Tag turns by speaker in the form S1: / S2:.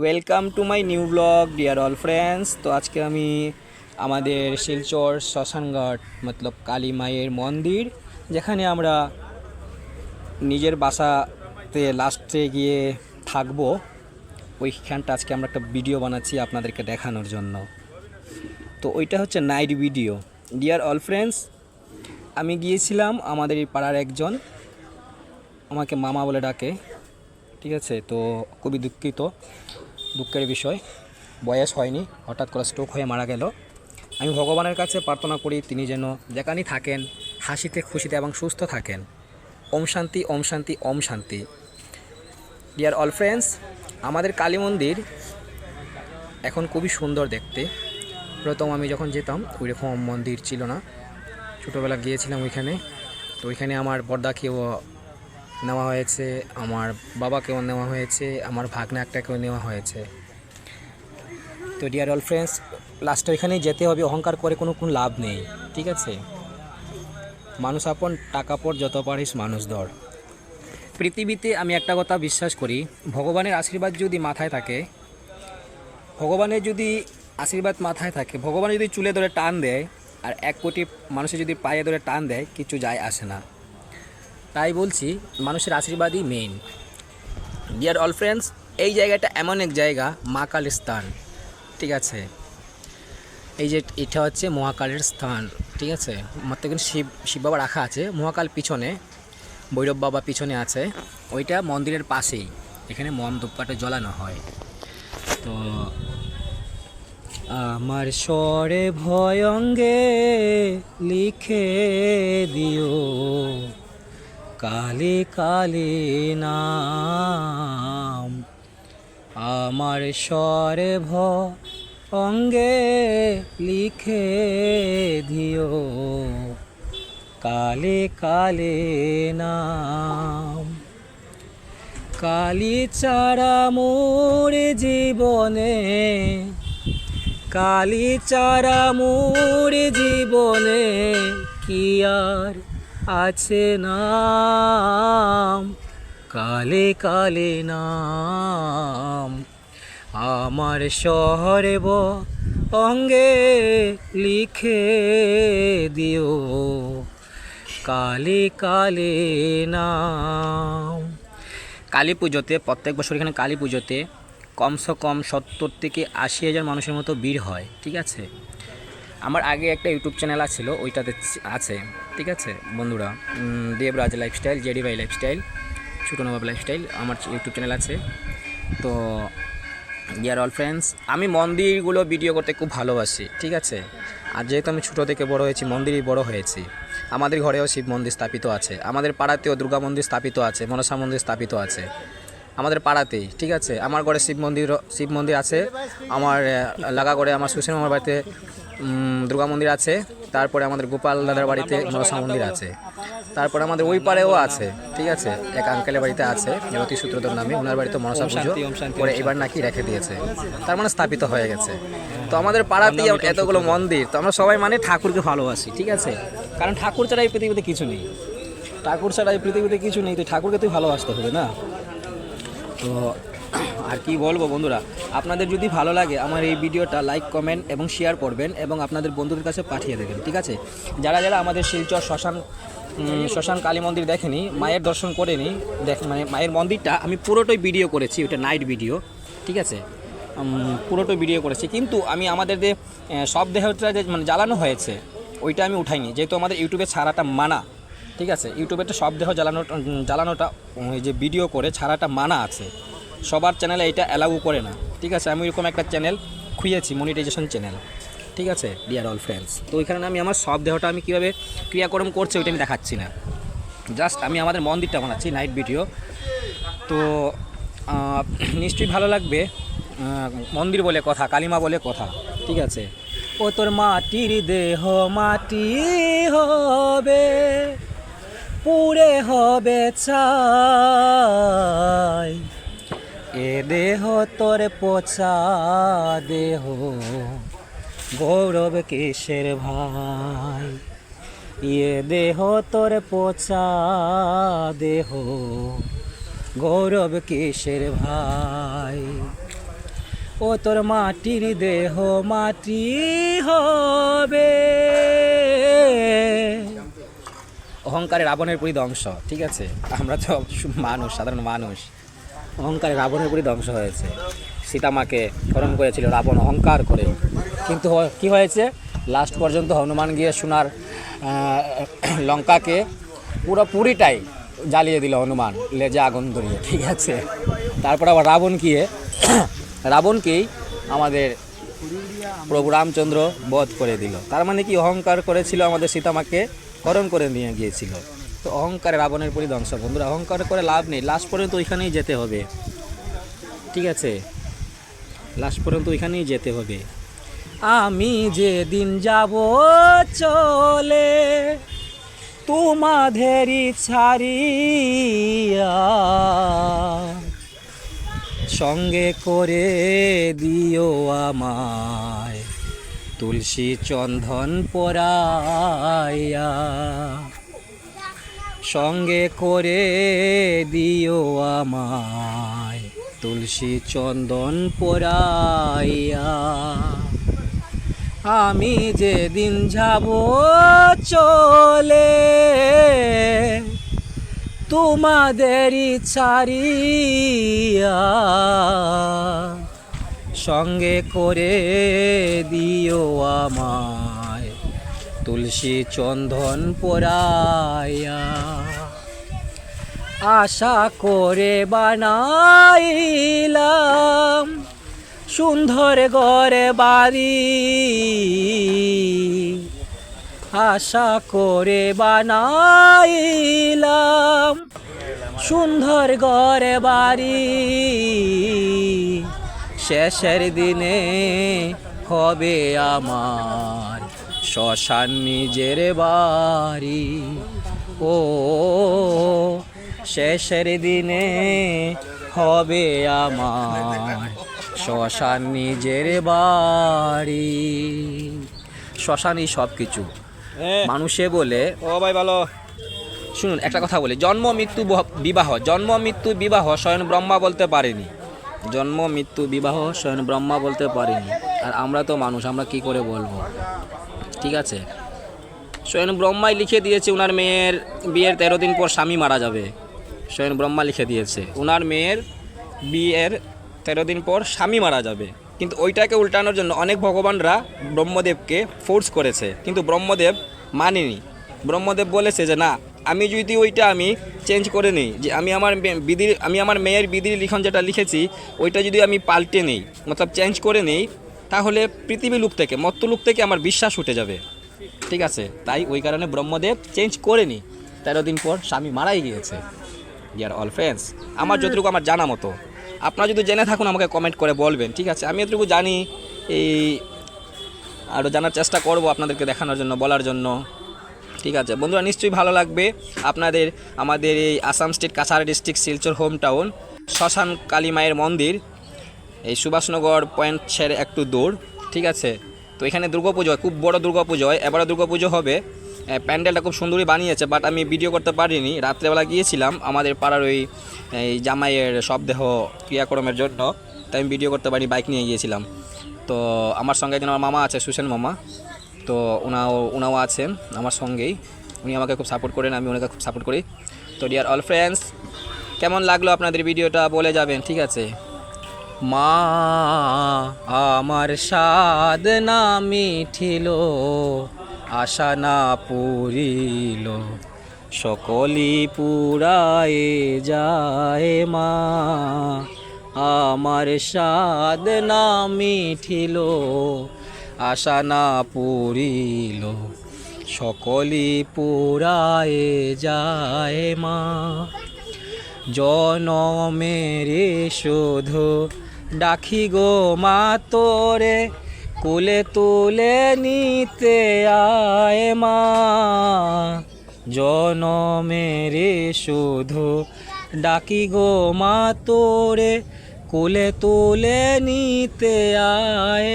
S1: Welcome to my new blog dear all friends তো আজকে আমি আমাদের শিলচর শ্মশানঘাট, মতলব কালী মায়ের মন্দির, যেখানে আমরা নিজের বাসাতে লাস্টে গিয়ে থাকব। ওইখানটা আজকে আমরা একটা ভিডিও বানাচ্ছি আপনাদেরকে দেখানোর জন্য। তো ওইটা হচ্ছে night video dear all friends আমি গিয়েছিলাম আমাদের পাড়ার একজন, আমাকে মামা বলে ডাকে। ঠিক আছে? তো খুবই দুঃখিত। দুঃখের বিষয়। বয়স হয়নি, হঠাৎ করে স্ট্রোক হয়ে মারা গেল। আমি ভগবানের কাছে প্রার্থনা করি তিনি যেন যেখানেই থাকেন, হাসিতে, খুশিতে এবং সুস্থ থাকেন। ওম শান্তি ওম শান্তি ওম শান্তি। ডিয়ার অল ফ্রেন্ডস আমাদের কালী মন্দির এখন খুবই সুন্দর দেখতে। প্রথম আমি যখন যেতাম, ওইরকম মন্দির ছিল না। ছোটোবেলা গিয়েছিলাম ওইখানে। তো ওইখানে আমার বর্দাকেও নেওয়া হয়েছে, আমার বাবাকেও নেওয়া হয়েছে, আমার ভাগনা একটাকেও নেওয়া হয়েছে। তো ডিয়ার অল ফ্রেন্ডস লাস্টে ওইখানেই যেতে হবে, অহংকার করে কোনো কোনো লাভ নেই, ঠিক আছে? মানুষ আপন, টাকা পর যত পারিস মানুষ ধর। পৃথিবীতে আমি একটা কথা বিশ্বাস করি, ভগবানের আশীর্বাদ যদি মাথায় থাকে, ভগবানের যদি আশীর্বাদ মাথায় থাকে, ভগবান যদি চুলে ধরে টান দেয়, আর এক কোটি মানুষের যদি পায়ে ধরে টান দেয়, কিছু যায় আসে না। তাই বলছি, মানুষের আশীর্বাদই মেইন ডিয়ার অল ফ্রেন্ডস এই জায়গাটা এমন এক জায়গা মা কালীর স্থান। ঠিক আছে? এই যে এটা হচ্ছে মহাকালের স্থান। ঠিক আছে? মাত্র কিন্তু শিব শিব বাবা রাখা আছে। মহাকাল পিছনে, ভৈরব বাবা পিছনে আছে। ওইটা মন্দিরের পাশেই। এখানে মন দুপাটা জ্বলানো হয়। তো, আমার স্বরে ভয়ঙ্গে লিখে দিও। কালে কালে নাম। আমার স্বরে ভ অঙ্গে লিখে দিও। কালে কালে নাম। কালি চারা মোর জীবনে, কালি চারা মোর জীবনে কি আর আছে নাম, কালে কালে নাম। আমার শহরে ব অঙ্গে লিখে দিও, কালে কালে নাম। কালী পুজোতে, প্রত্যেক বছর এখানে কালী পুজোতে কমসে কম সত্তর থেকে আশি হাজার মানুষের মতো ভিড় হয়, ঠিক আছে? আমার আগে একটা ইউটিউব চ্যানেল আছিল, ওইটাতে আছে। ঠিক আছে? বন্ধুরা দেবরাজ লাইফস্টাইল জেডি ভাই লাইফস্টাইল ছোটো নবাব লাইফস্টাইল আমার ইউটিউব চ্যানেল আছে। তো ডিয়ার অল ফ্রেন্ডস আমি মন্দিরগুলো ভিডিও করতে খুব ভালোবাসি, ঠিক আছে? আর যেহেতু আমি ছোটো থেকে বড় হয়েছি, মন্দিরই বড় হয়েছি, আমাদের ঘরেও শিব মন্দির স্থাপিত আছে, আমাদের পাড়াতেও দুর্গা মন্দির স্থাপিত আছে, মনসা মন্দির স্থাপিত আছে, আমাদের পাড়াতেই, ঠিক আছে? আমার ঘরে শিব মন্দির শিব মন্দির আছে, আমার লাগা করে আমার সুশীল আমার বাড়িতে দুর্গা মন্দির আছে তারপরে আমাদের গোপাল দাদার বাড়িতে মনসা মন্দির আছে। তারপরে আমাদের ওই পাড়েও আছে ঠিক আছে? এক আঙ্কেলের বাড়িতে আছে রতি সূত্রধর নামে। ওনার বাড়িতে মনসা পুজো করে এবার নাকি রেখে দিয়েছে। তার মানে স্থাপিত হয়ে গেছে। তো আমাদের পাড়াতেই এতগুলো মন্দির তো আমরা সবাই মানে ঠাকুরকে ভালোবাসি ঠিক আছে? কারণ ঠাকুর ছাড়া এই পৃথিবীতে কিছু নেই। ঠাকুর ছাড়া এই পৃথিবীতে কিছু নেই তো ঠাকুরকে তুই ভালোবাসতে হবে না? তো আর কি বলব বন্ধুরা, আপনাদের যদি ভালো লাগে আমার এই ভিডিওটা লাইক, কমেন্ট এবং শেয়ার করবেন এবং আপনাদের বন্ধুদের কাছে পাঠিয়ে দেবেন, ঠিক আছে? যারা যারা আমাদের শিলচর শ্মশান শ্মশান কালী মন্দির দেখেনি, মায়ের দর্শন করেনি, দেখ মানে মায়ের মন্দিরটা আমি পুরোটাই ভিডিও করেছি, ওটা নাইট ভিডিও ঠিক আছে? পুরোটাই ভিডিও করেছি। কিন্তু আমি আমাদের যে সব দেহটা যে মানে জ্বালানো হয়েছে, ওইটা আমি উঠাইনি। যেহেতু আমাদের ইউটিউবে ছাড়াটা মানা, ঠিক আছে? ইউটিউবে সব দেহ জ্বালানো জ্বালানোটা যে ভিডিও করে ছাড়াটা মানা আছে। সবার চ্যানেলে এটা অ্যালাউ করে না। ঠিক আছে, আমি এরকম একটা চ্যানেল খুঁজেছি মনিটাইজেশন চ্যানেল ঠিক আছে ডিয়ার অল ফ্রেন্ডস তো ওইখানে আমি আমার সব দেহটা আমি কীভাবে ক্রিয়াকর্ম করছে ওইটা আমি দেখাচ্ছি না। জাস্ট আমি আমাদের মন্দিরটা বানাচ্ছি নাইট ভিডিও তো নিশ্চয়ই ভালো লাগবে মন্দির বলে কথা, কালিমা বলে কথা। ঠিক আছে। ও তোর মাটির দেহ মাটি হবে পুরে হবে চাই এ দেহ তোর পচা দেহ। গৌরব কিসের ভাই? ইয়ে দেহ তোর পচা দেহ। গৌরব কিসের ভাই? ও তোর মাটির দেহ মাটি হবে। অহংকারের পুরী ধ্বংস ঠিক আছে? আমরা তো মানুষ, সাধারণ মানুষ। অহংকারে রাবণের পুরী ধ্বংস হয়েছে। সীতামাকে হরণ করেছিল রাবণ অহংকার করে। কিন্তু কি হয়েছে? লাস্ট পর্যন্ত হনুমান গিয়ে সোনার লঙ্কাকে পুরো পুরিটাই জ্বালিয়ে দিল হনুমান, লেজে আগুন ধরিয়ে, ঠিক আছে? তারপর আবার রাবণ গিয়ে, রাবণকেই আমাদের প্রভু রামচন্দ্র বধ করে দিল। তার মানে কি? অহংকার করেছিল আমাদের সীতামাকে, হরণ করে নিয়ে গিয়েছিল। তো অহংকারে রাবণের পরি ধ্বংস। বন্ধুরা, অহংকার করে লাভ নেই। লাস্ট পর্যন্ত ওইখানেই যেতে হবে। ঠিক আছে? লাস্ট পর্যন্ত ওইখানেই যেতে হবে। আমি যেদিন যাব চলে তোমাদেরই ছাড়িয়া সঙ্গে করে দিও আমায় তুলসী চন্দন পরাইয়া। সঙ্গে করে দিও আমায় তুলসী চন্দন পরাইয়া। আমি যেদিন যাব চলে তোমাদেরই ছাড়িয়া। সঙ্গে করে দিও আমায় তুলসী চন্দন পরাইয়া আশা করে বানাইলাম। সুন্দর ঘরে বাড়ি। আশা করে বানাইলাম। সুন্দর ঘরে বাড়ি। শেষের দিনে হবে আমার। শ্মশান নিজের বাড়ি। ও শেষের দিনে হবে আমার শ্মশান নিজের বাড়ি। শ্মশানই সব কিছু মানুষে বলে
S2: ও ভাই ভালো।
S1: শুনুন একটা কথা বলি জন্ম মৃত্যু বহ- বিবাহ। জন্ম মৃত্যু বিবাহ স্বয়ং ব্রহ্মা বলতে পারেনি। জন্ম মৃত্যু বিবাহ স্বয়ং ব্রহ্মা বলতে পারেনি। আর আমরা তো মানুষ আমরা কি করে বলব? ঠিক আছে? স্বয়ং ব্রহ্মাই লিখে দিয়েছে ওনার মেয়ের বিয়ের তেরো দিন পর স্বামী মারা যাবে। স্বয়ং ব্রহ্মা লিখে দিয়েছে ওনার মেয়ের বিয়ের তেরো দিন পর স্বামী মারা যাবে। কিন্তু ওইটাকে উল্টানোর জন্য অনেক ভগবানরা ব্রহ্মদেবকে ফোর্স করেছে, কিন্তু ব্রহ্মদেব মানেনি। ব্রহ্মদেব বলেছে যে, না, আমি যদি ওইটা আমি চেঞ্জ করে নিই, যে আমি আমার বিধির, আমি আমার মেয়ের বিধির লিখন যেটা লিখেছি, ওইটা যদি আমি পাল্টে নিই, মতলব চেঞ্জ করে নিই তাহলে পৃথিবী লুপ থেকে, মত্ত মত্তলুপ থেকে আমার বিশ্বাস উঠে যাবে। ঠিক আছে? তাই ওই কারণে ব্রহ্মদেব চেঞ্জ করেনি। তেরো দিন পর স্বামী মারাই গিয়েছে। ইয়ার অল ফ্রেন্ডস আমার যতটুকু আমার জানা মতো, আপনারা যদি জেনে থাকুন, আমাকে কমেন্ট করে বলবেন, ঠিক আছে? আমি এতটুকু জানি, এই আরও জানার চেষ্টা করব আপনাদেরকে দেখানোর জন্য, বলার জন্য। ঠিক আছে? বন্ধুরা, নিশ্চয়ই ভালো লাগবে। আপনাদের, আমাদের এই Assam state Cachar district Silchar home town শ্মশান কালী মায়ের মন্দির এই সুভাষনগর পয়েন্ট ছেড়ে একটু দূর, ঠিক আছে? তো এখানে দুর্গাপুজো হয়, খুব বড় দুর্গাপুজো হয়। এবারে দুর্গাপুজো হবে। প্যান্ডেলটা খুব সুন্দরই বানিয়েছে বাট আমি ভিডিও করতে পারিনি। রাত্রেবেলা গিয়েছিলাম আমাদের পাড়ার ওই, এই জামাইয়ের শবদেহ ক্রিয়াকর্মের জন্য, তাই আমি ভিডিও করতে পারি বাইক নিয়ে গিয়েছিলাম। তো আমার সঙ্গে একজন আমার মামা আছে সুসেন মামা। তো ওনাও ওনাও আছেন আমার সঙ্গেই। উনি আমাকে খুব সাপোর্ট করেন, আমি ওনাকে খুব সাপোর্ট করি। তো ডিয়ার অল ফ্রেন্ডস কেমন লাগল আপনাদের ভিডিওটা বলে যাবেন, ঠিক আছে? মা, আমার সাদ না মিঠিল, আশা না পুরিল। সকলি পুরায়ে যায় মা, আমার সাদ না মিঠিল, আশা না পুরিল। সকলি পুরায়ে যায় মা, জনমেরে শুধু ডাকি গো মা তোরে, কোলে তুলে নিতে আয় মা। জনমেরে শুধু ডাকি গো মা তোরে, কোলে তোলে নিতে আয়